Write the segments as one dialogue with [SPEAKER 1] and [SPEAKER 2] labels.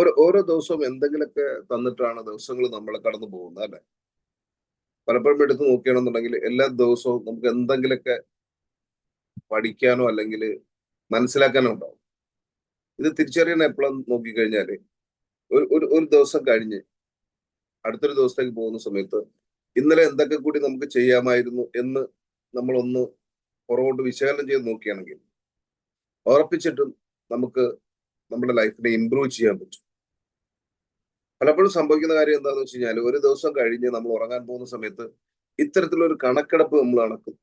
[SPEAKER 1] ഓരോ ഓരോ ദിവസവും എന്തെങ്കിലുമൊക്കെ തന്നിട്ടാണ് ദിവസങ്ങൾ നമ്മൾ കടന്നു പോകുന്നത് അല്ലെ? പലപ്പോഴും എടുത്തു നോക്കുകയാണെന്നുണ്ടെങ്കിൽ എല്ലാ ദിവസവും നമുക്ക് എന്തെങ്കിലുമൊക്കെ പഠിക്കാനോ അല്ലെങ്കിൽ മനസ്സിലാക്കാനോ ഉണ്ടാവും. ഇത് തിരിച്ചറിയണം എപ്പോഴും നോക്കിക്കഴിഞ്ഞാൽ ഒരു ഒരു ഒരു ദിവസം കഴിഞ്ഞ് അടുത്തൊരു ദിവസത്തേക്ക് പോകുന്ന സമയത്ത് ഇന്നലെ എന്തൊക്കെ കൂടി നമുക്ക് ചെയ്യാമായിരുന്നു എന്ന് നമ്മളൊന്ന് പുറകോട്ട് വിശകലനം ചെയ്ത് നോക്കുകയാണെങ്കിൽ ഉറപ്പിച്ചിട്ടും നമുക്ക് നമ്മുടെ ലൈഫിനെ ഇമ്പ്രൂവ് ചെയ്യാൻ പറ്റും. പലപ്പോഴും സംഭവിക്കുന്ന കാര്യം എന്താണെന്ന് വെച്ച് കഴിഞ്ഞാൽ ഒരു ദിവസം കഴിഞ്ഞ് നമ്മൾ ഉറങ്ങാൻ പോകുന്ന സമയത്ത് ഇത്തരത്തിലൊരു കണക്കെടുപ്പ് നമ്മൾ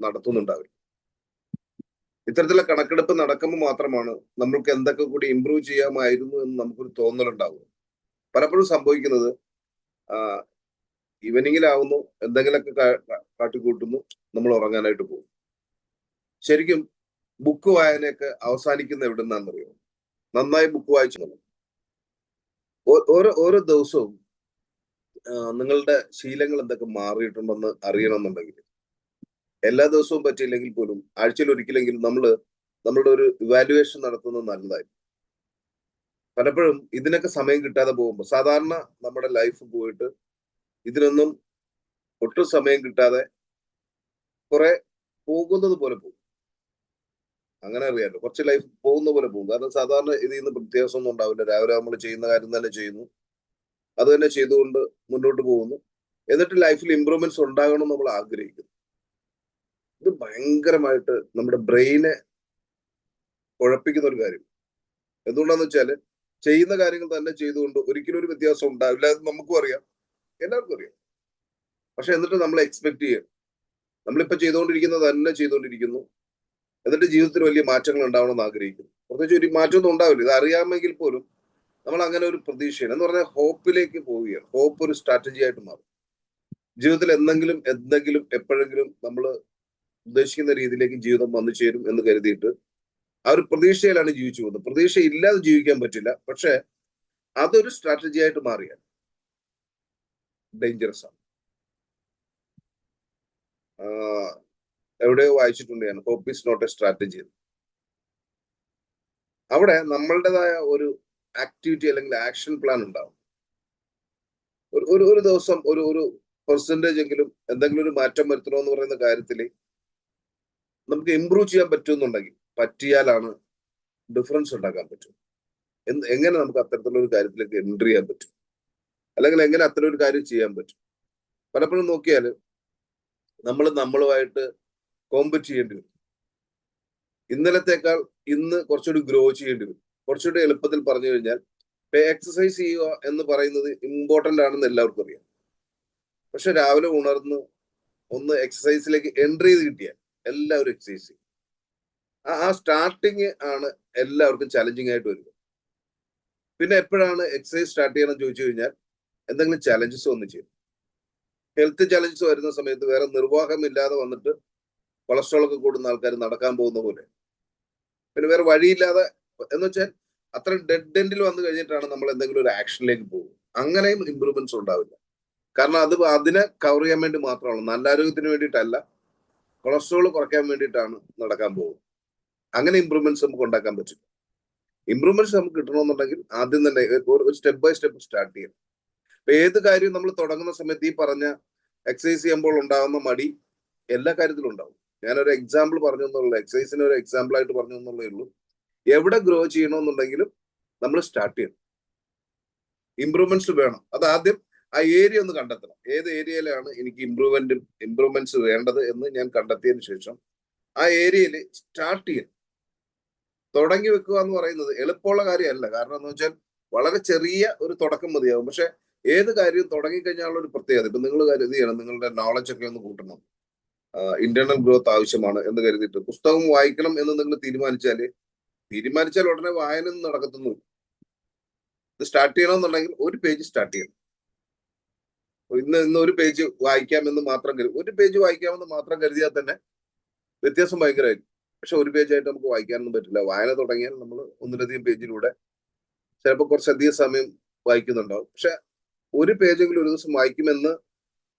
[SPEAKER 1] നടത്തുന്നുണ്ടാവില്ല. ഇത്തരത്തിലുള്ള കണക്കെടുപ്പ് നടക്കുമ്പോൾ മാത്രമാണ് നമ്മൾക്ക് എന്തൊക്കെ കൂടി ഇമ്പ്രൂവ് ചെയ്യാമായിരുന്നു എന്ന് നമുക്കൊരു തോന്നലുണ്ടാവുക പലപ്പോഴും സംഭവിക്കുന്നത് ഈവനിങ്ങിലാവുന്നു എന്തെങ്കിലുമൊക്കെ കാട്ടിക്കൂട്ടുന്നു നമ്മൾ ഉറങ്ങാനായിട്ട് പോകും. ശരിക്കും ബുക്ക് വായനയൊക്കെ അവസാനിക്കുന്ന എവിടെ നിന്നാണെന്നറിയോ നന്നായി ബുക്ക് വായിച്ചു ഓരോ ഓരോ ദിവസവും നിങ്ങളുടെ ശീലങ്ങൾ എന്തൊക്കെ മാറിയിട്ടുണ്ടെന്ന് അറിയണമെന്നുണ്ടെങ്കിൽ എല്ലാ ദിവസവും പറ്റിയില്ലെങ്കിൽ പോലും ആഴ്ചയിൽ ഒരിക്കലെങ്കിലും നമ്മൾ നമ്മളുടെ ഒരു ഇവാലുവേഷൻ നടത്തുന്നത് നല്ലതായിരിക്കും. പലപ്പോഴും ഇതിനൊക്കെ സമയം കിട്ടാതെ പോകുമ്പോൾ സാധാരണ നമ്മുടെ ലൈഫ് പോയിട്ട് ഇതിനൊന്നും ഒട്ടും സമയം കിട്ടാതെ കുറെ പോകുന്നത് പോലെ പോകും. അങ്ങനെ അറിയാമല്ലോ കുറച്ച് ലൈഫ് പോകുന്ന പോലെ പോകും. കാരണം സാധാരണ ഇതിൽ നിന്ന് വ്യത്യാസമൊന്നും ഉണ്ടാവില്ല. രാവിലെ നമ്മൾ ചെയ്യുന്ന കാര്യം തന്നെ ചെയ്യുന്നു. അത് തന്നെ ചെയ്തുകൊണ്ട് മുന്നോട്ട് പോകുന്നു. എന്നിട്ട് ലൈഫിൽ ഇമ്പ്രൂവ്മെന്റ്സ് ഉണ്ടാകണം എന്ന് നമ്മൾ ആഗ്രഹിക്കുന്നു. ഇത് ഭയങ്കരമായിട്ട് നമ്മുടെ ബ്രെയിനെ കുഴപ്പിക്കുന്ന ഒരു കാര്യം. എന്തുകൊണ്ടാന്ന് വെച്ചാൽ ചെയ്യുന്ന കാര്യങ്ങൾ തന്നെ ചെയ്തുകൊണ്ട് ഒരിക്കലും ഒരു വ്യത്യാസം ഉണ്ടാവില്ല അത് നമുക്കും അറിയാം. എല്ലാവർക്കും അറിയാം. പക്ഷെ എന്നിട്ട് നമ്മൾ എക്സ്പെക്ട് ചെയ്യണം. നമ്മളിപ്പോ ചെയ്തുകൊണ്ടിരിക്കുന്നത് തന്നെ ചെയ്തുകൊണ്ടിരിക്കുന്നു. എന്നിട്ട് ജീവിതത്തിൽ വലിയ മാറ്റങ്ങൾ ഉണ്ടാവണമെന്ന് ആഗ്രഹിക്കുന്നു. പ്രത്യേകിച്ച് ഒരു മാറ്റമൊന്നും ഉണ്ടാവില്ല. ഇത് അറിയാമെങ്കിൽ പോലും നമ്മൾ അങ്ങനെ ഒരു പ്രതീക്ഷയാണ് എന്ന് പറഞ്ഞാൽ ഹോപ്പിലേക്ക് പോവുകയാണ്. ഹോപ്പ് ഒരു സ്ട്രാറ്റജി ആയിട്ട് മാറും. ജീവിതത്തിൽ എന്തെങ്കിലും എന്തെങ്കിലും എപ്പോഴെങ്കിലും നമ്മൾ ഉദ്ദേശിക്കുന്ന രീതിയിലേക്ക് ജീവിതം വന്നു ചേരും എന്ന് കരുതിയിട്ട് ആ ഒരു പ്രതീക്ഷയിലാണ് ജീവിച്ചു പോകുന്നത്. പ്രതീക്ഷ ഇല്ലാതെ ജീവിക്കാൻ പറ്റില്ല. പക്ഷെ അതൊരു സ്ട്രാറ്റജി ആയിട്ട് മാറിയാൽ ഡേഞ്ചറസ് ആണ്. എവിടെയോ വായിച്ചിട്ടുണ്ട് ഞാൻ hope is not a strategy അവിടെ നമ്മളുടേതായ ഒരു ആക്ടിവിറ്റി അല്ലെങ്കിൽ ആക്ഷൻ പ്ലാൻ ഉണ്ടാവും. ഒരു ഒരു ദിവസം ഒരു ഒരു പെർസെന്റേജ് എങ്കിലും എന്തെങ്കിലും ഒരു മാറ്റം വരുത്തണമെന്ന് പറയുന്ന കാര്യത്തിൽ നമുക്ക് ഇമ്പ്രൂവ് ചെയ്യാൻ പറ്റുമെന്നുണ്ടെങ്കിൽ പറ്റിയാലാണ് ഡിഫറൻസ് ഉണ്ടാക്കാൻ പറ്റും. എന്ത് എങ്ങനെ നമുക്ക് അത്തരത്തിലുള്ള ഒരു കാര്യത്തിലേക്ക് എൻട്രി ചെയ്യാൻ പറ്റും? അല്ലെങ്കിൽ എങ്ങനെ അത്തരം ഒരു കാര്യം ചെയ്യാൻ പറ്റും? പലപ്പോഴും നോക്കിയാൽ നമ്മൾ നമ്മളുമായിട്ട് കോമ്പറ്റ് ചെയ്യേണ്ടി വരും. ഇന്നലത്തേക്കാൾ ഇന്ന് കുറച്ചുകൂടി ഗ്രോ ചെയ്യേണ്ടി വരും. കുറച്ചുകൂടി എളുപ്പത്തിൽ പറഞ്ഞു കഴിഞ്ഞാൽ എക്സസൈസ് ചെയ്യുക എന്ന് പറയുന്നത് ഇമ്പോർട്ടന്റ് ആണെന്ന് എല്ലാവർക്കും അറിയാം. പക്ഷെ രാവിലെ ഉണർന്ന് ഒന്ന് എക്സസൈസിലേക്ക് എൻട്രി ചെയ്ത് കിട്ടിയാൽ എല്ലാവരും എക്സസൈസ് ചെയ്യും. ആ സ്റ്റാർട്ടിങ് ആണ് എല്ലാവർക്കും ചലഞ്ചിങ് ആയിട്ട് വരിക പിന്നെ എപ്പോഴാണ് എക്സസൈസ് സ്റ്റാർട്ട് ചെയ്യണം ചോദിച്ചു കഴിഞ്ഞാൽ എന്തെങ്കിലും ചലഞ്ചസ് ഒന്നും ചെയ്യും ഹെൽത്ത് ചലഞ്ചസ് വരുന്ന സമയത്ത് വേറെ നിർവാഹമില്ലാതെ വന്നിട്ട് കൊളസ്ട്രോൾ ഒക്കെ കൂടുന്ന ആൾക്കാർ നടക്കാൻ പോകുന്ന പോലെ. പിന്നെ വേറെ വഴിയില്ലാതെ എന്ന് വെച്ചാൽ അത്ര ഡെഡ് എൻഡിൽ വന്നു കഴിഞ്ഞിട്ടാണ് നമ്മൾ എന്തെങ്കിലും ഒരു ആക്ഷനിലേക്ക് പോകും അങ്ങനെയും ഇമ്പ്രൂവ്മെന്റ്സ് ഉണ്ടാവില്ല. കാരണം അത് അതിനെ കവർ ചെയ്യാൻ വേണ്ടി മാത്രമാണ്. നല്ല ആരോഗ്യത്തിന് വേണ്ടിയിട്ടല്ല. കൊളസ്ട്രോൾ കുറയ്ക്കാൻ വേണ്ടിയിട്ടാണ് നടക്കാൻ പോകുന്നത്. അങ്ങനെ ഇമ്പ്രൂവ്മെന്റ്സ് നമുക്ക് ഉണ്ടാക്കാൻ പറ്റും ഇമ്പ്രൂവ്മെന്റ്സ് നമുക്ക് കിട്ടണമെന്നുണ്ടെങ്കിൽ ആദ്യം തന്നെ ഒരു സ്റ്റെപ്പ് ബൈ സ്റ്റെപ്പ് സ്റ്റാർട്ട് ചെയ്യണം. അപ്പൊ ഏത് കാര്യവും നമ്മൾ തുടങ്ങുന്ന സമയത്ത് ഈ പറഞ്ഞ എക്സസൈസ് ചെയ്യുമ്പോൾ ഉണ്ടാകുന്ന മടി എല്ലാ കാര്യത്തിലും ഉണ്ടാവും. ഞാനൊരു എക്സാമ്പിൾ പറഞ്ഞു എന്നുള്ളൂ എക്സസൈസിന് ഒരു എക്സാമ്പിൾ ആയിട്ട് പറഞ്ഞു എന്നുള്ളേ ഉള്ളൂ. എവിടെ ഗ്രോ ചെയ്യണമെന്നുണ്ടെങ്കിലും നമ്മൾ സ്റ്റാർട്ട് ചെയ്യണം. ഇമ്പ്രൂവ്മെന്റ്സ് വേണം. അത് ആദ്യം ആ ഏരിയ ഒന്ന് കണ്ടെത്തണം. ഏത് ഏരിയയിലാണ് എനിക്ക് ഇമ്പ്രൂവ്മെന്റ് ഇമ്പ്രൂവ്മെന്റ്സ് വേണ്ടത് എന്ന് ഞാൻ കണ്ടെത്തിയതിന് ശേഷം ആ ഏരിയയിൽ സ്റ്റാർട്ട് ചെയ്യണം. തുടങ്ങി വെക്കുക എന്ന് പറയുന്നത് എളുപ്പമുള്ള കാര്യമല്ല. കാരണം എന്ന് വെച്ചാൽ വളരെ ചെറിയ ഒരു തുടക്കം മതിയാവും. പക്ഷെ ഏത് കാര്യവും തുടങ്ങിക്കഴിഞ്ഞാലുള്ള ഒരു പ്രത്യേകത. ഇപ്പൊ നിങ്ങൾ ഇത് ചെയ്യണം നിങ്ങളുടെ നോളജ് ഒക്കെ ഒന്ന് കൂട്ടണം. ഇന്റേണൽ ഗ്രോത്ത് ആവശ്യമാണ് എന്ന് കരുതിയിട്ട് പുസ്തകം വായിക്കണം എന്ന് നിങ്ങൾ തീരുമാനിച്ചാൽ തീരുമാനിച്ചാൽ ഉടനെ വായന നടക്കത്തുന്നു ഇത് സ്റ്റാർട്ട് ചെയ്യണമെന്നുണ്ടെങ്കിൽ ഒരു പേജ് സ്റ്റാർട്ട് ചെയ്യണം. ഇന്ന് ഇന്ന് ഒരു പേജ് വായിക്കാമെന്ന് മാത്രം കരുതി ഒരു പേജ് വായിക്കാമെന്ന് മാത്രം കരുതിയാൽ തന്നെ വ്യത്യാസം ഭയങ്കരമായിരിക്കും. പക്ഷെ ഒരു പേജായിട്ട് നമുക്ക് വായിക്കാനൊന്നും പറ്റില്ല. വായന തുടങ്ങിയാൽ നമ്മൾ ഒന്നിലധികം പേജിലൂടെ ചിലപ്പോൾ കുറച്ചധികം സമയം വായിക്കുന്നുണ്ടാവും. പക്ഷെ ഒരു പേജെങ്കിലും ഒരു ദിവസം വായിക്കുമെന്ന്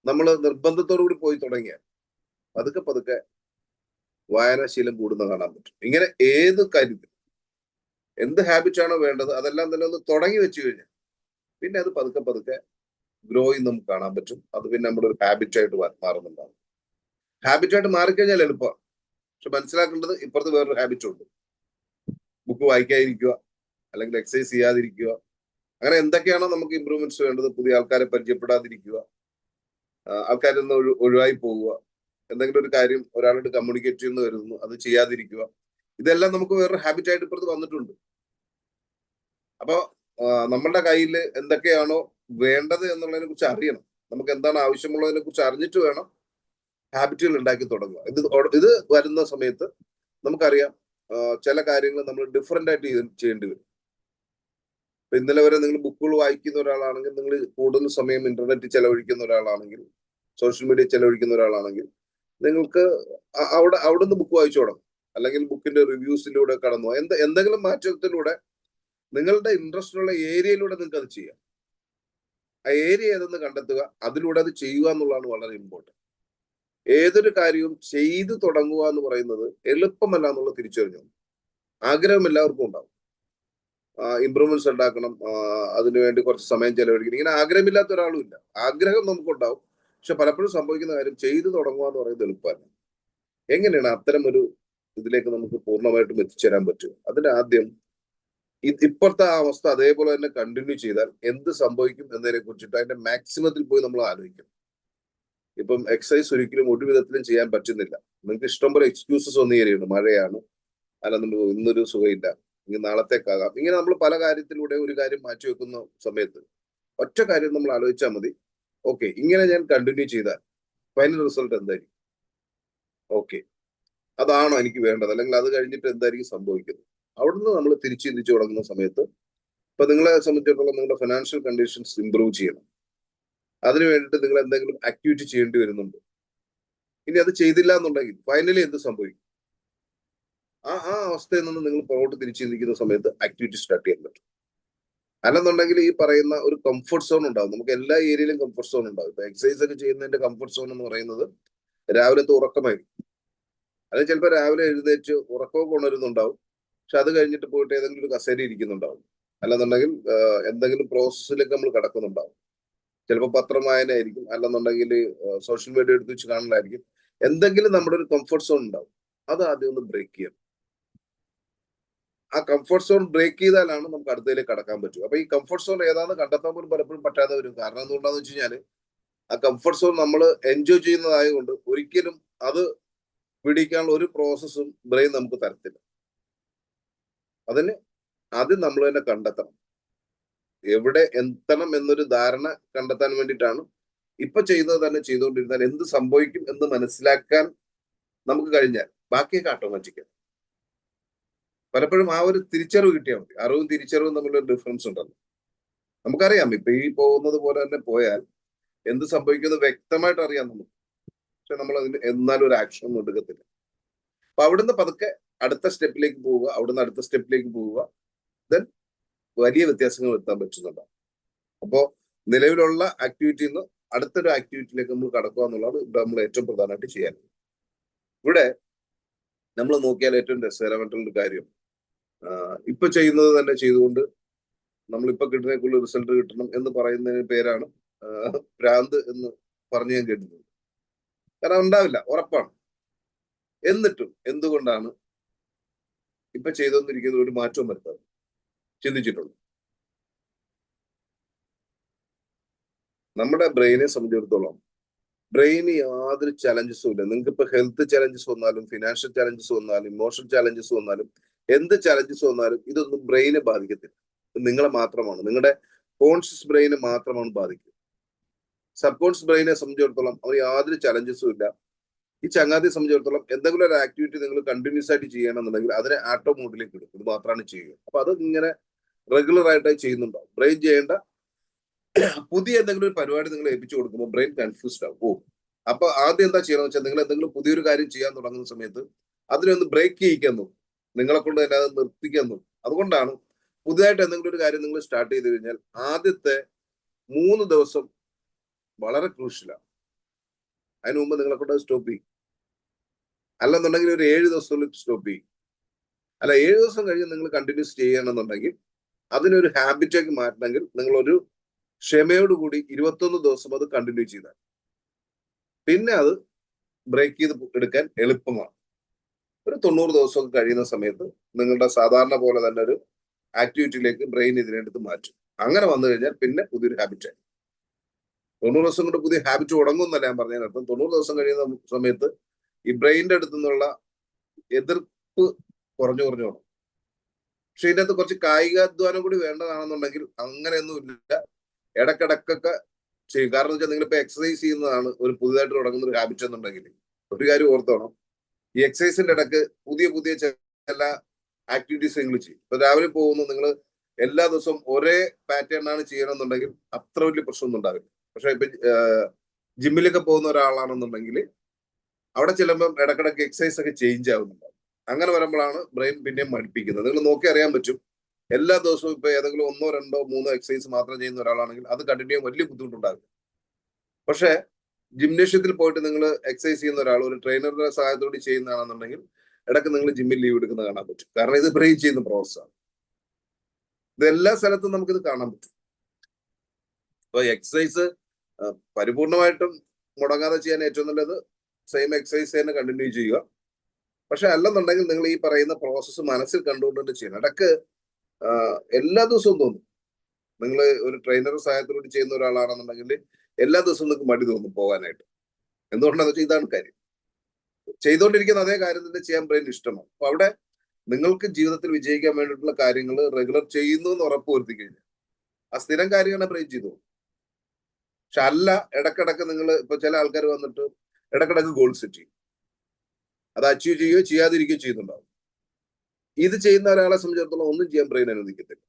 [SPEAKER 1] നമ്മൾ നിർബന്ധത്തോടു കൂടി പോയി തുടങ്ങിയാൽ പതുക്കെ പതുക്കെ വായനാശീലം കൂടുന്ന കാണാൻ പറ്റും. ഇങ്ങനെ ഏത് കാര്യത്തിൽ എന്ത് ഹാബിറ്റാണോ വേണ്ടത് അതെല്ലാം തന്നെ ഒന്ന് തുടങ്ങി വെച്ചു കഴിഞ്ഞാൽ പിന്നെ അത് പതുക്കെ പതുക്കെ ഗ്രോ ചെയ്യുന്ന നമുക്ക് കാണാൻ പറ്റും. അത് പിന്നെ നമ്മുടെ ഒരു ഹാബിറ്റ് ആയിട്ട് മാ- മാറുന്നുണ്ടാവും. ഹാബിറ്റായിട്ട് മാറിക്കഴിഞ്ഞാൽ എളുപ്പമാണ് പക്ഷെ മനസ്സിലാക്കേണ്ടത് ഇപ്പുറത്ത് വേറൊരു ഹാബിറ്റ് ഉണ്ട്. ബുക്ക് വായിക്കാതിരിക്കുക അല്ലെങ്കിൽ എക്സസൈസ് ചെയ്യാതിരിക്കുക. അങ്ങനെ എന്തൊക്കെയാണോ നമുക്ക് ഇമ്പ്രൂവ്മെന്റ്സ് വേണ്ടത്? പുതിയ ആൾക്കാരെ പരിചയപ്പെടാതിരിക്കുക. ആൾക്കാരിൽ നിന്ന് ഒഴിവായി പോവുക. എന്തെങ്കിലും ഒരു കാര്യം ഒരാളോട് കമ്മ്യൂണിക്കേറ്റ് ചെയ്യുന്ന വരുന്നു അത് ചെയ്യാതിരിക്കുക. ഇതെല്ലാം നമുക്ക് വേറൊരു ഹാബിറ്റ് ആയിട്ട് ഇപ്പുറത്ത് വന്നിട്ടുണ്ട്. അപ്പോൾ നമ്മളുടെ കയ്യിൽ എന്തൊക്കെയാണോ വേണ്ടത് എന്നുള്ളതിനെ കുറിച്ച് അറിയണം. നമുക്ക് എന്താണ് ആവശ്യമുള്ളതിനെ കുറിച്ച് അറിഞ്ഞിട്ട് വേണം ഹാബിറ്റുകൾ ഉണ്ടാക്കി തുടങ്ങുക. ഇത് ഇത് വരുന്ന സമയത്ത് നമുക്കറിയാം ചില കാര്യങ്ങൾ നമ്മൾ ഡിഫറെന്റ് ആയിട്ട് ചെയ്യേണ്ടി വരും. ഇപ്പൊ ഇന്നലെ വരെ നിങ്ങൾ ബുക്കുകൾ വായിക്കുന്ന ഒരാളാണെങ്കിൽ നിങ്ങൾ കൂടുതൽ സമയം ഇന്റർനെറ്റ് ചെലവഴിക്കുന്ന ഒരാളാണെങ്കിൽ സോഷ്യൽ മീഡിയ ചെലവഴിക്കുന്ന ഒരാളാണെങ്കിൽ നിങ്ങൾക്ക് അവിടെ അവിടെ നിന്ന് ബുക്ക് വായിച്ചു തുടങ്ങും. അല്ലെങ്കിൽ ബുക്കിന്റെ റിവ്യൂസിലൂടെ കടന്നു എന്ത് എന്തെങ്കിലും മാറ്റത്തിലൂടെ നിങ്ങളുടെ ഇൻട്രസ്റ്റ് ഉള്ള ഏരിയയിലൂടെ നിങ്ങൾക്ക് അത് ചെയ്യാം. ആ ഏരിയ ഏതെന്ന് കണ്ടെത്തുക അതിലൂടെ അത് ചെയ്യുക എന്നുള്ളതാണ് വളരെ ഇമ്പോർട്ടന്റ് ഏതൊരു കാര്യവും ചെയ്തു തുടങ്ങുക എന്ന് പറയുന്നത് എളുപ്പമല്ല എന്നുള്ള തിരിച്ചറിഞ്ഞു? ആഗ്രഹം എല്ലാവർക്കും ഉണ്ടാവും. ഇമ്പ്രൂവ്മെന്റ്സ് ഉണ്ടാക്കണം. അതിനുവേണ്ടി കുറച്ച് സമയം ചെലവഴിക്കണം. ഇങ്ങനെ ആഗ്രഹമില്ലാത്ത ഒരാളും ഇല്ല. ആഗ്രഹം നമുക്കുണ്ടാവും. പക്ഷെ പലപ്പോഴും സംഭവിക്കുന്ന കാര്യം ചെയ്തു തുടങ്ങുക എന്ന് പറയുന്നത് എളുപ്പമല്ല എങ്ങനെയാണ് അത്തരം ഒരു ഇതിലേക്ക് നമുക്ക് പൂർണമായിട്ടും എത്തിച്ചേരാൻ പറ്റും അതിന് ആദ്യം ഇപ്പോഴത്തെ ആ അവസ്ഥ അതേപോലെ തന്നെ കണ്ടിന്യൂ ചെയ്താൽ എന്ത് സംഭവിക്കും എന്നതിനെ കുറിച്ചിട്ട് അതിന്റെ മാക്സിമത്തിൽ പോയി നമ്മൾ ആലോചിക്കണം. ഇപ്പം എക്സസൈസ് ഒരിക്കലും ഒരു വിധത്തിലും ചെയ്യാൻ പറ്റുന്നില്ല. നിങ്ങൾക്ക് ഇഷ്ടം പോലെ എക്സ്ക്യൂസസ് ഒന്നും കയറിയുണ്ട് മഴയാണ്. അല്ലെന്നുണ്ടെങ്കിൽ ഇന്നൊരു സുഖമില്ല. ഇനി നാളത്തേക്കാകാം. ഇങ്ങനെ നമ്മൾ പല കാര്യത്തിലൂടെ ഒരു കാര്യം മാറ്റി വെക്കുന്ന സമയത്ത് ഒറ്റ കാര്യം നമ്മൾ ആലോചിച്ചാൽ മതി. ഓക്കെ ഇങ്ങനെ ഞാൻ കണ്ടിന്യൂ ചെയ്താൽ ഫൈനൽ റിസൾട്ട് എന്തായിരിക്കും? ഓക്കെ അതാണോ എനിക്ക് വേണ്ടത്? അല്ലെങ്കിൽ അത് കഴിഞ്ഞിട്ട് എന്തായിരിക്കും സംഭവിക്കുന്നത്? അവിടുന്ന് നമ്മൾ തിരിച്ചു ചിന്തിച്ചു തുടങ്ങുന്ന സമയത്ത് ഇപ്പൊ നിങ്ങളെ സംബന്ധിച്ചിടത്തോളം നിങ്ങളുടെ ഫിനാൻഷ്യൽ കണ്ടീഷൻസ് ഇമ്പ്രൂവ് ചെയ്യണം. അതിനു വേണ്ടിയിട്ട് നിങ്ങൾ എന്തെങ്കിലും ആക്ടിവിറ്റി ചെയ്യേണ്ടി വരുന്നുണ്ട്. ഇനി അത് ചെയ്തില്ല എന്നുണ്ടെങ്കിൽ ഫൈനലി എന്ത് സംഭവിക്കും? ആ ആ അവസ്ഥയിൽ നിന്ന് നിങ്ങൾ പുറകോട്ട് തിരിച്ചു ചിന്തിക്കുന്ന സമയത്ത് ആക്ടിവിറ്റി സ്റ്റാർട്ട് ചെയ്യാൻ പറ്റും. അല്ലെന്നുണ്ടെങ്കിൽ ഈ പറയുന്ന ഒരു കംഫർട്ട് സോൺ ഉണ്ടാവും. നമുക്ക് എല്ലാ ഏരിയയിലും കംഫർട്ട് സോൺ ഉണ്ടാവും. ഇപ്പൊ എക്സസൈസ് ഒക്കെ ചെയ്യുന്നതിന്റെ കംഫർട്ട് സോൺ എന്ന് പറയുന്നത് രാവിലത്തെ ഉറക്കമായിരിക്കും. അത് ചിലപ്പോൾ രാവിലെ എഴുന്നേറ്റ് ഉറക്കമൊക്കെ ഉണരുന്നുണ്ടാവും പക്ഷെ അത് കഴിഞ്ഞിട്ട് പോയിട്ട് ഏതെങ്കിലും ഒരു കസേര ഇരിക്കുന്നുണ്ടാവും. അല്ലെന്നുണ്ടെങ്കിൽ എന്തെങ്കിലും പ്രോസസ്സിലേക്ക് നമ്മൾ കിടക്കുന്നുണ്ടാവും. ചിലപ്പോൾ പത്രം വായന ആയിരിക്കും അല്ലെന്നുണ്ടെങ്കിൽ സോഷ്യൽ മീഡിയ എടുത്ത് വെച്ച് കാണലായിരിക്കും എന്തെങ്കിലും നമ്മുടെ ഒരു കംഫർട്ട് സോൺ ഉണ്ടാവും. അത് ആദ്യം ഒന്ന് ബ്രേക്ക് ചെയ്യണം. ആ കംഫർട്ട് സോൺ ബ്രേക്ക് ചെയ്താലാണ് നമുക്ക് അടുത്തതിലേക്ക് കടക്കാൻ പറ്റും. അപ്പൊ ഈ കംഫർട്ട് സോൺ ഏതാണെന്ന് കണ്ടെത്താൻ പോലും പലപ്പോഴും പറ്റാതെ വരും. കാരണം എന്തുകൊണ്ടാന്ന് വെച്ച് കഴിഞ്ഞാൽ ആ കംഫർട്ട് സോൺ നമ്മൾ എൻജോയ് ചെയ്യുന്നതായതുകൊണ്ട് ഒരിക്കലും അത് പിടിക്കാനുള്ള ഒരു പ്രോസസ്സും ബ്രെയിൻ നമുക്ക് തരത്തില്ല. അതിന് ആദ്യം നമ്മൾ തന്നെ കണ്ടെത്തണം. എവിടെ എത്തണം എന്നൊരു ധാരണ കണ്ടെത്താൻ വേണ്ടിയിട്ടാണ് ഇപ്പൊ ചെയ്യുന്നത് തന്നെ ചെയ്തുകൊണ്ടിരുന്നാൽ എന്ത് സംഭവിക്കും എന്ന് മനസ്സിലാക്കാൻ നമുക്ക് കഴിഞ്ഞാൽ ബാക്കിയൊക്കെ ഓട്ടോമാറ്റിക്കാണ് പലപ്പോഴും ആ ഒരു തിരിച്ചറിവ് കിട്ടിയാൽ മതി. അറിവും തിരിച്ചറിവും തമ്മിലൊരു ഡിഫറൻസ് ഉണ്ടല്ലോ. നമുക്കറിയാം ഇപ്പൊ ഈ പോകുന്നത് പോലെ തന്നെ പോയാൽ എന്ത് സംഭവിക്കുന്നത് വ്യക്തമായിട്ട് അറിയാം നമുക്ക്. പക്ഷെ നമ്മൾ അതിന് എന്നാലും ഒരു ആക്ഷൻ ഒന്നും എടുക്കത്തില്ല. അപ്പൊ അവിടുന്ന് പതുക്കെ അടുത്ത സ്റ്റെപ്പിലേക്ക് പോവുക അവിടുന്ന് അടുത്ത സ്റ്റെപ്പിലേക്ക് പോവുക. ദെൻ വലിയ വ്യത്യാസങ്ങൾ വരുത്താൻ പറ്റുന്നുണ്ടാവും അപ്പോ നിലവിലുള്ള ആക്ടിവിറ്റിയിൽ നിന്ന് അടുത്തൊരു ആക്ടിവിറ്റിയിലേക്ക് നമ്മൾ കടക്കുക എന്നുള്ളതാണ് ഇവിടെ നമ്മൾ ഏറ്റവും പ്രധാനമായിട്ട് ചെയ്യാനുള്ളത് ഇവിടെ നമ്മൾ നോക്കിയാൽ ഏറ്റവും രസകരമായിട്ടുള്ള ഒരു കാര്യം ഇപ്പൊ ചെയ്യുന്നത് തന്നെ ചെയ്തുകൊണ്ട് നമ്മളിപ്പോ കിട്ടുന്നതിനുള്ള റിസൾട്ട് കിട്ടണം എന്ന് പറയുന്നതിന് പേരാണ് ഭ്രാന്ത് എന്ന് പറഞ്ഞു ഞാൻ കേട്ടിട്ടുണ്ട്. കാരണം ഉണ്ടാവില്ല ഉറപ്പാണ്. എന്നിട്ടും എന്തുകൊണ്ടാണ് ഇപ്പൊ ചെയ്തുകൊണ്ടിരിക്കുന്നത് ഒരു മാറ്റവും വരുത്താതെ? ചിന്തിച്ചിട്ടുള്ളൂ നമ്മുടെ ബ്രെയിനെ സംബന്ധിച്ചിടത്തോളം ബ്രെയിന് യാതൊരു ചലഞ്ചസും ഇല്ല. നിങ്ങൾക്ക് ഇപ്പൊ ഹെൽത്ത് ചലഞ്ചസ് വന്നാലും ഫിനാൻഷ്യൽ ചലഞ്ചസ് വന്നാലും ഇമോഷണൽ ചലഞ്ചസ് വന്നാലും എന്ത് ചലഞ്ചസ് വന്നാലും ഇതൊന്നും ബ്രെയിനെ ബാധിക്കത്തില്ല. നിങ്ങളെ മാത്രമാണ്. നിങ്ങളുടെ കോൺഷ്യസ് ബ്രെയിനെ മാത്രമാണ് ബാധിക്കുക. സബ് കോൺഷ്യസ് ബ്രെയിനെ സംബന്ധിച്ചിടത്തോളം അവർ യാതൊരു ചലഞ്ചസും ഇല്ല. ഈ ചങ്ങാതിയെ സംബന്ധിച്ചിടത്തോളം എന്തെങ്കിലും ഒരു ആക്ടിവിറ്റി നിങ്ങൾ കണ്ടിന്യൂസ് ആയിട്ട് ചെയ്യണമെന്നുണ്ടെങ്കിൽ അതിനെ ആട്ടോ മോഡിലേക്ക് ഇടും. ഇത് മാത്രമാണ് ചെയ്യുക. അപ്പൊ അത് ഇങ്ങനെ റെഗുലർ ആയിട്ടായി ചെയ്യുന്നുണ്ടാവും. ബ്രെയിൻ ചെയ്യേണ്ട പുതിയ എന്തെങ്കിലും ഒരു പരിപാടി നിങ്ങൾ ഏൽപ്പിച്ചു കൊടുക്കുമ്പോൾ ബ്രെയിൻ കൺഫ്യൂസ്ഡ് ആവും. ഓ അപ്പൊ ആദ്യം എന്താ ചെയ്യണമെന്ന് വെച്ചാൽ നിങ്ങൾ എന്തെങ്കിലും പുതിയൊരു കാര്യം ചെയ്യാൻ തുടങ്ങുന്ന സമയത്ത് അതിനെ ഒന്ന് ബ്രേക്ക് ചെയ്യിക്കാൻ നോക്കും നിങ്ങളെ കൊണ്ട് തന്നെ അത് നിർത്തിക്കുന്നു അതുകൊണ്ടാണ് പുതിയതായിട്ട് എന്തെങ്കിലും ഒരു കാര്യം നിങ്ങൾ സ്റ്റാർട്ട് ചെയ്ത് കഴിഞ്ഞാൽ ആദ്യത്തെ മൂന്ന് ദിവസം വളരെ ക്രൂഷ്യലാണ് അതിനു മുമ്പ് നിങ്ങളെ കൊണ്ട് സ്റ്റോപ്പ് ചെയ്യും. അല്ലെന്നുണ്ടെങ്കിൽ ഒരു ഏഴ് ദിവസത്തിൽ സ്റ്റോപ്പ് ചെയ്യും. അല്ല ഏഴ് ദിവസം കഴിഞ്ഞ് നിങ്ങൾ കണ്ടിന്യൂസ് ചെയ്യണമെന്നുണ്ടെങ്കിൽ അതിനൊരു ഹാബിറ്റാക്കി മാറ്റണമെങ്കിൽ നിങ്ങളൊരു ക്ഷമയോടുകൂടി ഇരുപത്തൊന്ന് ദിവസം അത് കണ്ടിന്യൂ ചെയ്താൽ പിന്നെ അത് ബ്രേക്ക് ചെയ്ത് എടുക്കാൻ എളുപ്പമാണ്. ഒരു തൊണ്ണൂറ് ദിവസമൊക്കെ കഴിയുന്ന സമയത്ത് നിങ്ങളുടെ സാധാരണ പോലെ തന്നെ ഒരു ആക്ടിവിറ്റിയിലേക്ക് ബ്രെയിൻ ഇതിനെടുത്ത് മാറ്റും. അങ്ങനെ വന്നു കഴിഞ്ഞാൽ പിന്നെ പുതിയൊരു ഹാബിറ്റ് തൊണ്ണൂറ് ദിവസം കൊണ്ട് പുതിയ ഹാബിറ്റ് തുടങ്ങും എന്നല്ല ഞാൻ പറഞ്ഞതിനർത്ഥം തൊണ്ണൂറ് ദിവസം കഴിയുന്ന സമയത്ത് ഈ ബ്രെയിനിന്റെ അടുത്തു നിന്നുള്ള എതിർപ്പ് കുറഞ്ഞു കുറഞ്ഞു തുടങ്ങും. പക്ഷെ ഇതിനകത്ത് കുറച്ച് കായികാധ്വാനം കൂടി വേണ്ടതാണെന്നുണ്ടെങ്കിൽ അങ്ങനെയൊന്നുമില്ല. ഇടക്കിടക്കൊക്കെ ചെയ്യും. കാരണം വെച്ചാൽ ഇപ്പൊ എക്സസൈസ് ചെയ്യുന്നതാണ് ഒരു പുതുതായിട്ട് തുടങ്ങുന്ന ഒരു ഹാബിറ്റ് എന്നുണ്ടെങ്കിൽ ഒരു കാര്യം ഓർത്തോണം. ഈ എക്സസൈസിന്റെ ഇടയ്ക്ക് പുതിയ പുതിയ ചില ആക്ടിവിറ്റീസ് നിങ്ങൾ ചെയ്യും. ഇപ്പൊ രാവിലെ പോകുന്നു നിങ്ങൾ എല്ലാ ദിവസവും ഒരേ പാറ്റേൺ ആണ് ചെയ്യണമെന്നുണ്ടെങ്കിൽ അത്ര വലിയ പ്രശ്നമൊന്നും ഉണ്ടാവില്ല. പക്ഷെ ഇപ്പൊ ജിമ്മിലൊക്കെ പോകുന്ന ഒരാളാണെന്നുണ്ടെങ്കിൽ അവിടെ ചെല്ലുമ്പോൾ ഇടക്കിടക്ക് എക്സസൈസ് ഒക്കെ ചേഞ്ച് ആവുന്നുണ്ടാവും. അങ്ങനെ വരുമ്പോഴാണ് ബ്രെയിൻ പിന്നെയും മടുപ്പിക്കുന്നത്. നിങ്ങൾ നോക്കി അറിയാൻ പറ്റും. എല്ലാ ദിവസവും ഇപ്പൊ ഏതെങ്കിലും ഒന്നോ രണ്ടോ മൂന്നോ എക്സസൈസ് മാത്രം ചെയ്യുന്ന ഒരാളാണെങ്കിൽ അത് കണ്ടിന്യൂ വലിയ ബുദ്ധിമുട്ടുണ്ടാകും പക്ഷെ ജിംനേഷ്യത്തിൽ പോയിട്ട് നിങ്ങൾ എക്സസൈസ് ചെയ്യുന്ന ഒരാൾ ഒരു ട്രെയിനറുടെ സഹായത്തോടെ ചെയ്യുന്നതാണെന്നുണ്ടെങ്കിൽ ഇടയ്ക്ക് നിങ്ങൾ ജിമ്മിൽ ലീവ് എടുക്കുന്ന കാണാൻ പറ്റും. കാരണം ഇത് ബ്രെയിൻ ചെയ്യുന്ന പ്രോസസ്സാണ് ഇത് എല്ലാ സ്ഥലത്തും നമുക്കിത് കാണാൻ പറ്റും. അപ്പൊ എക്സസൈസ് പരിപൂർണമായിട്ടും മുടങ്ങാതെ ചെയ്യാൻ ഏറ്റവും നല്ലത് സെയിം എക്സസൈസ് തന്നെ കണ്ടിന്യൂ ചെയ്യുക. പക്ഷെ അല്ലെന്നുണ്ടെങ്കിൽ നിങ്ങൾ ഈ പറയുന്ന പ്രോസസ്സ് മനസ്സിൽ കണ്ടുകൊണ്ട് തന്നെ ചെയ്യണം ഇടയ്ക്ക് എല്ലാ ദിവസവും തോന്നും. നിങ്ങൾ ഒരു ട്രെയിനറുടെ സഹായത്തിലൂടെ ചെയ്യുന്ന ഒരാളാണെന്നുണ്ടെങ്കിൽ എല്ലാ ദിവസവും നിങ്ങൾക്ക് മടി തോന്നും പോകാനായിട്ട്. എന്തുകൊണ്ടാണെന്ന് വെച്ചാൽ ഇതാണ് കാര്യം. ചെയ്തുകൊണ്ടിരിക്കുന്ന അതേ കാര്യം തന്നെ ചെയ്യാൻ ബ്രെയിൻ ഇഷ്ടമാണ്. അപ്പൊ അവിടെ നിങ്ങൾക്ക് ജീവിതത്തിൽ വിജയിക്കാൻ വേണ്ടിയിട്ടുള്ള കാര്യങ്ങൾ റെഗുലർ ചെയ്യുന്നു എന്ന് ഉറപ്പ് വരുത്തി കഴിഞ്ഞാൽ ആ സ്ഥിരം കാര്യങ്ങളെ ബ്രെയിൻ ചെയ്തു പക്ഷെ അല്ല ഇടക്കിടക്ക് നിങ്ങൾ ഇപ്പൊ ചില ആൾക്കാർ വന്നിട്ട് ഇടക്കിടക്ക് ഗോൾ സെറ്റ് ചെയ്യും. അത് അച്ചീവ് ചെയ്യുകയോ ചെയ്യാതിരിക്കുകയോ ചെയ്യുന്നുണ്ടാവും. ഇത് ചെയ്യുന്ന ഒരാളെ സംബന്ധിച്ചിടത്തോളം ഒന്നും ചെയ്യാൻ ബ്രെയിൻ അനുവദിക്കത്തില്ല.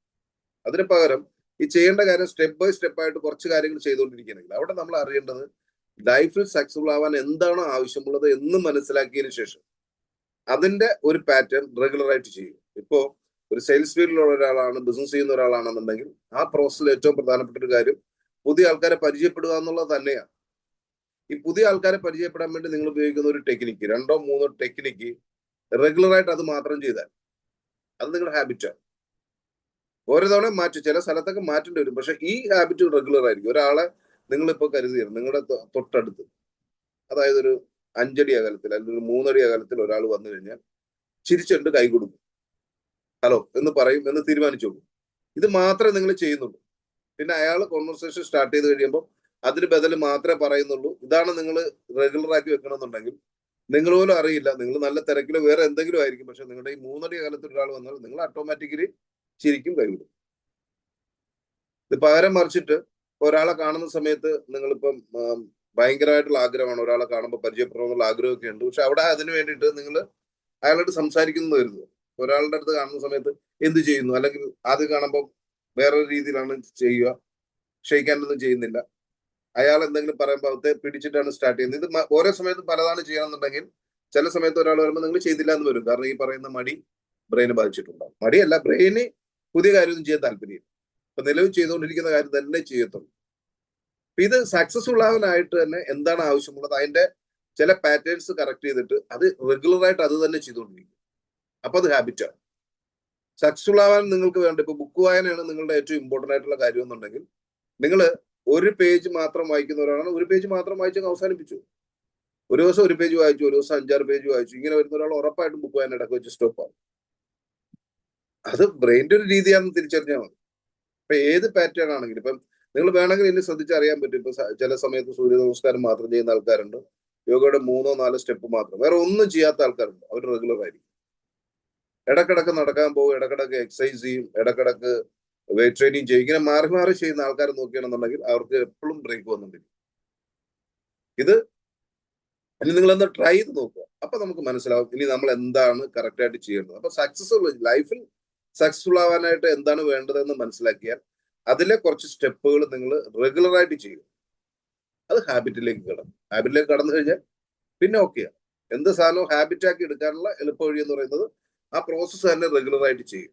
[SPEAKER 1] അതിന് പകരം ഈ ചെയ്യേണ്ട കാര്യം സ്റ്റെപ്പ് ബൈ സ്റ്റെപ്പ് ആയിട്ട് കുറച്ച് കാര്യങ്ങൾ ചെയ്തുകൊണ്ടിരിക്കുകയാണെങ്കിൽ അവിടെ നമ്മൾ അറിയേണ്ടത് ലൈഫിൽ സക്സസ്ഫുൾ ആവാൻ എന്താണോ ആവശ്യമുള്ളത് എന്ന് മനസ്സിലാക്കിയതിന് ശേഷം അതിന്റെ ഒരു പാറ്റേൺ റെഗുലർ ആയിട്ട് ചെയ്യും ഇപ്പോ ഒരു സെയിൽസ് ഫീൽഡിലുള്ള ഒരാളാണ് ബിസിനസ് ചെയ്യുന്ന ഒരാളാണെന്നുണ്ടെങ്കിൽ ആ പ്രോസസ്സിൽ ഏറ്റവും പ്രധാനപ്പെട്ട ഒരു കാര്യം പുതിയ ആൾക്കാരെ പരിചയപ്പെടുക എന്നുള്ളത് തന്നെയാണ്. ഈ പുതിയ ആൾക്കാരെ പരിചയപ്പെടാൻ വേണ്ടി നിങ്ങൾ ഉപയോഗിക്കുന്ന ഒരു ടെക്നിക്ക് രണ്ടോ മൂന്നോ ടെക്നിക്ക് റെഗുലറായിട്ട് അത് മാത്രം ചെയ്താൽ അത് നിങ്ങളുടെ ഹാബിറ്റാണ് ഓരോ തവണ മാറ്റും. ചില സ്ഥലത്തൊക്കെ മാറ്റേണ്ടി വരും. പക്ഷെ ഈ ഹാബിറ്റ് റെഗുലർ ആയിരിക്കും. ഒരാളെ നിങ്ങളിപ്പോ കരുതിയിരുന്നു നിങ്ങളുടെ തൊട്ടടുത്ത് അതായത് ഒരു അഞ്ചടി അകലത്തിൽ അല്ലെങ്കിൽ ഒരു മൂന്നടി അകലത്തിൽ ഒരാൾ വന്നു കഴിഞ്ഞാൽ ചിരിച്ചുണ്ട് കൈ കൊടുക്കും. ഹലോ എന്ന് പറയും എന്ന് തീരുമാനിച്ചോളൂ. ഇത് മാത്രമേ നിങ്ങൾ ചെയ്യുന്നുള്ളൂ. പിന്നെ അയാൾ കോൺവെർസേഷൻ സ്റ്റാർട്ട് ചെയ്ത് കഴിയുമ്പോൾ അതിന് ബദൽ മാത്രമേ പറയുന്നുള്ളൂ. ഇതാണ് നിങ്ങൾ റെഗുലർ ആക്കി വെക്കണമെന്നുണ്ടെങ്കിൽ നിങ്ങൾ പോലും അറിയില്ല. നിങ്ങൾ നല്ല തിരക്കിലോ വേറെ എന്തെങ്കിലും ആയിരിക്കും. പക്ഷെ നിങ്ങളുടെ ഈ മൂന്നടി കാലത്ത് ഒരാൾ വന്നാൽ നിങ്ങൾ ഓട്ടോമാറ്റിക്കലി ചിരിക്കും കൈവിടും. ഇത് പകരം മറിച്ചിട്ട് ഒരാളെ കാണുന്ന സമയത്ത് നിങ്ങളിപ്പം ഭയങ്കരമായിട്ടുള്ള ആഗ്രഹമാണ് ഒരാളെ കാണുമ്പോൾ പരിചയപ്പെടണമെന്നുള്ള ആഗ്രഹമൊക്കെ ഉണ്ട്. പക്ഷെ അവിടെ അതിന് വേണ്ടിയിട്ട് നിങ്ങൾ അയാളോട് സംസാരിക്കുന്നു വരുന്നു. ഒരാളുടെ അടുത്ത് കാണുന്ന സമയത്ത് എന്ത് ചെയ്യുന്നു? അല്ലെങ്കിൽ ആദ്യം കാണുമ്പോൾ വേറൊരു രീതിയിലാണ് ചെയ്യുക. ക്ഷയിക്കാനൊന്നും ചെയ്യുന്നില്ല. അയാൾ എന്തെങ്കിലും പറയുമ്പോൾ അവത്തെ പിടിച്ചിട്ടാണ് സ്റ്റാർട്ട് ചെയ്യുന്നത്. ഇത് ഓരോ സമയത്തും പലതാണ് ചെയ്യണമെന്നുണ്ടെങ്കിൽ ചില സമയത്ത് ഒരാൾ വരുമ്പോൾ നിങ്ങൾ ചെയ്തില്ല എന്ന് വരും. കാരണം ഈ പറയുന്ന മടി ബ്രെയിനെ ബാധിച്ചിട്ടുണ്ടാവും. മടിയല്ല ബ്രെയിന് പുതിയ കാര്യമൊന്നും ചെയ്യാൻ താല്പര്യം ഇപ്പൊ നിലവിൽ ചെയ്തുകൊണ്ടിരിക്കുന്ന കാര്യം തന്നെ ചെയ്യത്തുള്ളൂ. അപ്പൊ ഇത് സക്സസ്ഫുൾ ആവാനായിട്ട് തന്നെ എന്താണ് ആവശ്യമുള്ളത്? അതിന്റെ ചില പാറ്റേൺസ് കറക്റ്റ് ചെയ്തിട്ട് അത് റെഗുലർ ആയിട്ട് അത് തന്നെ ചെയ്തുകൊണ്ടിരിക്കും. അപ്പൊ അത് ഹാബിറ്റാണ് സക്സസ്ഫുൾ ആവാൻ നിങ്ങൾക്ക് വേണ്ട ഇപ്പൊ ബുക്ക് വായനയാണ് നിങ്ങളുടെ ഏറ്റവും ഇമ്പോർട്ടന്റ് ആയിട്ടുള്ള കാര്യം എന്നുണ്ടെങ്കിൽ നിങ്ങൾ ഒരു പേജ് മാത്രം വായിക്കുന്നവരാണ് ഒരു പേജ് മാത്രം വായിച്ചങ്ങ് അവസാനിപ്പിച്ചു. ഒരു ദിവസം ഒരു പേജ് വായിച്ചു ഒരു ദിവസം അഞ്ചാറ് പേജ് വായിച്ചു. ഇങ്ങനെ വരുന്ന ഒരാൾ ഉറപ്പായിട്ടും ബുക്ക് വായന ഇടയ്ക്ക് വെച്ച് സ്റ്റോപ്പ് ആവും. അത് ബ്രെയിന്റെ ഒരു രീതിയാണെന്ന് തിരിച്ചറിഞ്ഞാൽ മതി. ഇപ്പൊ ഏത് പാറ്റേൺ ആണെങ്കിലും ഇപ്പം നിങ്ങൾ വേണമെങ്കിൽ ഇനി ശ്രദ്ധിച്ചറിയാൻ പറ്റും. ഇപ്പൊ ചില സമയത്ത് സൂര്യ നമസ്കാരം മാത്രം ചെയ്യുന്ന ആൾക്കാരുണ്ട്. യോഗയുടെ മൂന്നോ നാലോ സ്റ്റെപ്പ് മാത്രം. വേറെ ഒന്നും ചെയ്യാത്ത ആൾക്കാരുണ്ട്. അവർ റെഗുലർ ആയിരിക്കും. ഇടക്കിടക്ക് നടക്കാൻ പോകും ഇടക്കിടക്ക് എക്സസൈസ് ചെയ്യും ഇടക്കിടക്ക് വെയിറ്റ് ട്രെയിനിങ് ചെയ്യും. ഇങ്ങനെ മാറി മാറി ചെയ്യുന്ന ആൾക്കാരെ നോക്കുകയാണെന്നുണ്ടെങ്കിൽ അവർക്ക് എപ്പോഴും ബ്രേക്ക് വന്നിട്ടില്ല ഇത് ഇനി നിങ്ങൾ നിങ്ങളൊന്ന് ട്രൈ ചെയ്ത് നോക്കുക. അപ്പൊ നമുക്ക് മനസ്സിലാവും ഇനി നമ്മൾ എന്താണ് കറക്റ്റ് ആയിട്ട് ചെയ്യേണ്ടത്. അപ്പൊ സക്സസ്ഫുൾ ലൈഫിൽ സക്സസ്ഫുൾ ആവാനായിട്ട് എന്താണ് വേണ്ടതെന്ന് മനസ്സിലാക്കിയാൽ അതിലെ കുറച്ച് സ്റ്റെപ്പുകൾ നിങ്ങൾ റെഗുലർ ആയിട്ട് ചെയ്യും അത് ഹാബിറ്റിലേക്ക് കടന്നു. ഹാബിറ്റിലേക്ക് കടന്നു കഴിഞ്ഞാൽ പിന്നെ ഓക്കെയാണ് എന്ത് സാധനവും ഹാബിറ്റാക്കി എടുക്കാനുള്ള എളുപ്പ വഴി എന്ന് പറയുന്നത് ആ പ്രോസസ്സ് തന്നെ റെഗുലർ ആയിട്ട് ചെയ്യും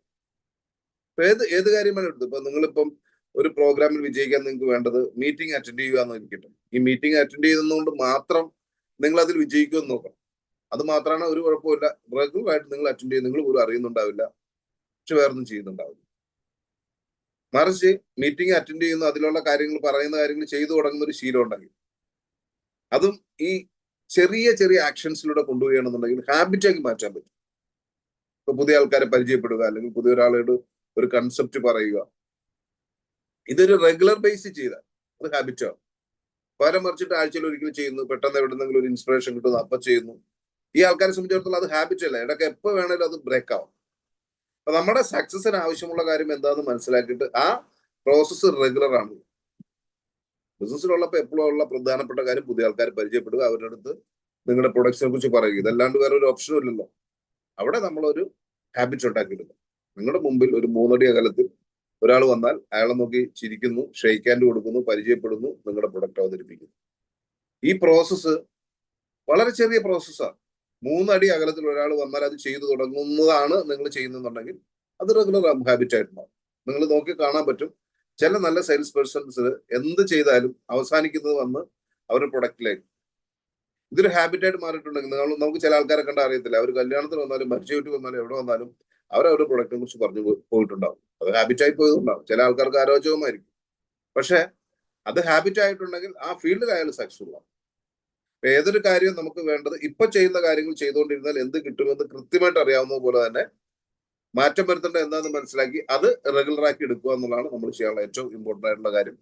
[SPEAKER 1] ഇപ്പൊ ഏത് ഏത് കാര്യമാണ് എടുത്തത്? ഇപ്പൊ നിങ്ങളിപ്പം ഒരു പ്രോഗ്രാമിൽ വിജയിക്കാൻ നിങ്ങൾക്ക് വേണ്ടത് മീറ്റിംഗ് അറ്റൻഡ് ചെയ്യുക എന്ന് കിട്ടും ഈ മീറ്റിംഗ് അറ്റൻഡ് ചെയ്യുന്നതുകൊണ്ട് മാത്രം നിങ്ങൾ അതിൽ വിജയിക്കുമെന്ന് നോക്കണം. അത് മാത്രമാണ് ഒരു കുഴപ്പമില്ല റെഗുലറായിട്ട് നിങ്ങൾ അറ്റൻഡ് ചെയ്ത് നിങ്ങൾ പോലും അറിയുന്നുണ്ടാവില്ല. പക്ഷെ വേറൊന്നും ചെയ്യുന്നുണ്ടാവില്ല മറിച്ച് മീറ്റിംഗ് അറ്റൻഡ് ചെയ്യുന്നു അതിലുള്ള കാര്യങ്ങൾ പറയുന്ന കാര്യങ്ങൾ ചെയ്തു തുടങ്ങുന്ന ഒരു ശീലം ഉണ്ടെങ്കിൽ അതും ഈ ചെറിയ ചെറിയ ആക്ഷൻസിലൂടെ കൊണ്ടുപോവുകയാണെന്നുണ്ടെങ്കിൽ ഹാബിറ്റാക്കി മാറ്റാൻ പറ്റും. ഇപ്പൊ പുതിയ ആൾക്കാരെ പരിചയപ്പെടുക അല്ലെങ്കിൽ പുതിയ ഒരാളോട് ഒരു കൺസെപ്റ്റ് പറയുക. ഇതൊരു റെഗുലർ ബേസിൽ ചെയ്താൽ അത് ഹാബിറ്റാവും പകരം മറിച്ചിട്ട് ആഴ്ചയിൽ ഒരിക്കലും ചെയ്യുന്നു പെട്ടെന്ന് എവിടെ നിന്നെങ്കിലും ഒരു ഇൻസ്പിറേഷൻ കിട്ടുന്നു അപ്പം ചെയ്യുന്നു. ഈ ആൾക്കാരെ സംബന്ധിച്ചിടത്തോളം അത് ഹാബിറ്റ് അല്ല. ഇടയ്ക്ക് എപ്പോൾ വേണേലും അത് ബ്രേക്ക് ആവും. അപ്പൊ നമ്മുടെ സക്സസിന് ആവശ്യമുള്ള കാര്യം എന്താണെന്ന് മനസ്സിലാക്കിയിട്ട് ആ പ്രോസസ്സ് റെഗുലർ ആണ്. ബിസിനസ്സിലുള്ളപ്പോൾ എപ്പോഴും ഉള്ള പ്രധാനപ്പെട്ട കാര്യം പുതിയ ആൾക്കാർ പരിചയപ്പെടുക അവരുടെ അടുത്ത് നിങ്ങളുടെ പ്രൊഡക്ട്സിനെ കുറിച്ച് പറയുക. ഇതല്ലാണ്ട് വേറെ ഒരു ഓപ്ഷനും ഇല്ലല്ലോ. അവിടെ നമ്മളൊരു ഹാബിറ്റ് ഉണ്ടാക്കിയിടുക നിങ്ങളുടെ മുമ്പിൽ ഒരു മൂന്നടി അകലത്തിൽ ഒരാൾ വന്നാൽ അയാളെ നോക്കി ചിരിക്കുന്നു ഷെയ്ക്ക് ഹാൻഡ് കൊടുക്കുന്നു പരിചയപ്പെടുന്നു നിങ്ങളുടെ പ്രൊഡക്റ്റ് അവതരിപ്പിക്കുന്നു. ഈ പ്രോസസ്സ് വളരെ ചെറിയ പ്രോസസ്സാണ് മൂന്നടി അകലത്തിൽ ഒരാൾ വന്നാൽ അത് ചെയ്തു തുടങ്ങുന്നതാണ് നിങ്ങൾ ചെയ്യുന്നുണ്ടെങ്കിൽ അത് റെഗുലർ ഹാബിറ്റ് ആയിട്ടുണ്ടാവും. നിങ്ങൾ നോക്കി കാണാൻ പറ്റും. ചില നല്ല സെയിൽസ് പേഴ്സൺസ് എന്ത് ചെയ്താലും അവസാനിക്കുന്നത് വന്ന് അവരുടെ പ്രൊഡക്റ്റിലേക്ക് ഇതൊരു ഹാബിറ്റായിട്ട് മാറിയിട്ടുണ്ടെങ്കിൽ നിങ്ങൾ നമുക്ക് ചില ആൾക്കാരെ കണ്ട അറിയത്തില്ല. അവർ കല്യാണത്തിന് വന്നാലും മരിച്ചുവിട്ട് വന്നാലും എവിടെ വന്നാലും അവർ അവരുടെ പ്രൊഡക്റ്റിനെ കുറിച്ച് പറഞ്ഞു പോയിട്ടുണ്ടാവും. അത് ഹാബിറ്റായി പോയതുണ്ടാവും ചില ആൾക്കാർക്ക് ആരോഗ്യവുമായിരിക്കും പക്ഷെ അത് ഹാബിറ്റ് ആയിട്ടുണ്ടെങ്കിൽ ആ ഫീൽഡിൽ അയാൾ സക്സസ്ഫുൾ ആവും ഏതൊരു കാര്യവും നമുക്ക് വേണ്ടത് ഇപ്പൊ ചെയ്യുന്ന കാര്യങ്ങൾ ചെയ്തുകൊണ്ടിരുന്നാൽ എന്ത് കിട്ടുമെന്ന് കൃത്യമായിട്ട് അറിയാവുന്ന പോലെ തന്നെ മാറ്റം വരുത്തേണ്ടത് എന്താണെന്ന് മനസ്സിലാക്കി അത് റെഗുലറാക്കി എടുക്കുക എന്നുള്ളതാണ് നമ്മൾ ചെയ്യാനുള്ള ഏറ്റവും ഇമ്പോർട്ടന്റ് ആയിട്ടുള്ള കാര്യം.